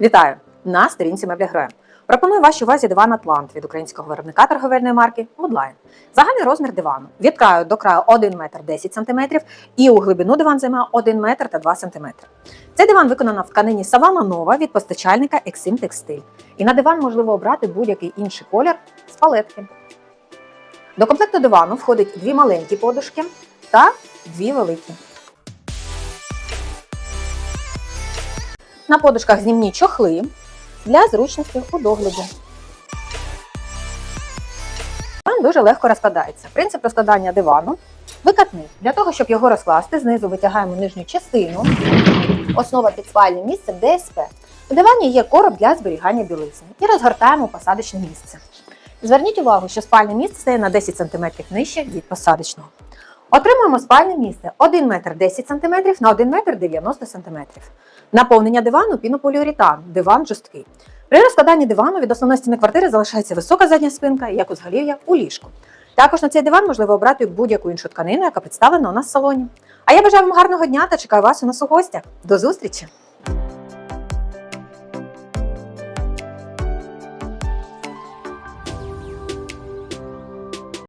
Вітаю! На сторінці меблі Гроя. Пропоную вашій увазі диван Атлант від українського виробника торговельної марки Woodline. Загальний розмір дивану від краю до краю 1 метр 10 см і у глибину диван займає 1 метр та 2 см. Цей диван виконано в тканині Savannah Nova від постачальника Exim Textile. І на диван можливо обрати будь-який інший колір з палетки. До комплекту дивану входить дві маленькі подушки та дві великі. На подушках знімні чохли для зручності у догляді. Диван дуже легко розкладається. Принцип розкладання дивану викатний. Для того, щоб його розкласти, знизу витягаємо нижню частину, основа під спальним місцем ДСП. У дивані є короб для зберігання білизни і розгортаємо посадочне місце. Зверніть увагу, що спальне місце стає на 10 см нижче від посадочного. Отримуємо спальне місце 1 метр 10 см на 1 метр 90 см. Наповнення дивану пінополіуретан, диван жорсткий. При розкладанні дивану від основної стіни квартири залишається висока задня спинка, як узголів'я у ліжку. Також на цей диван можливо обрати будь-яку іншу тканину, яка представлена у нас в салоні. А я бажаю вам гарного дня та чекаю вас у нас у гостях. До зустрічі!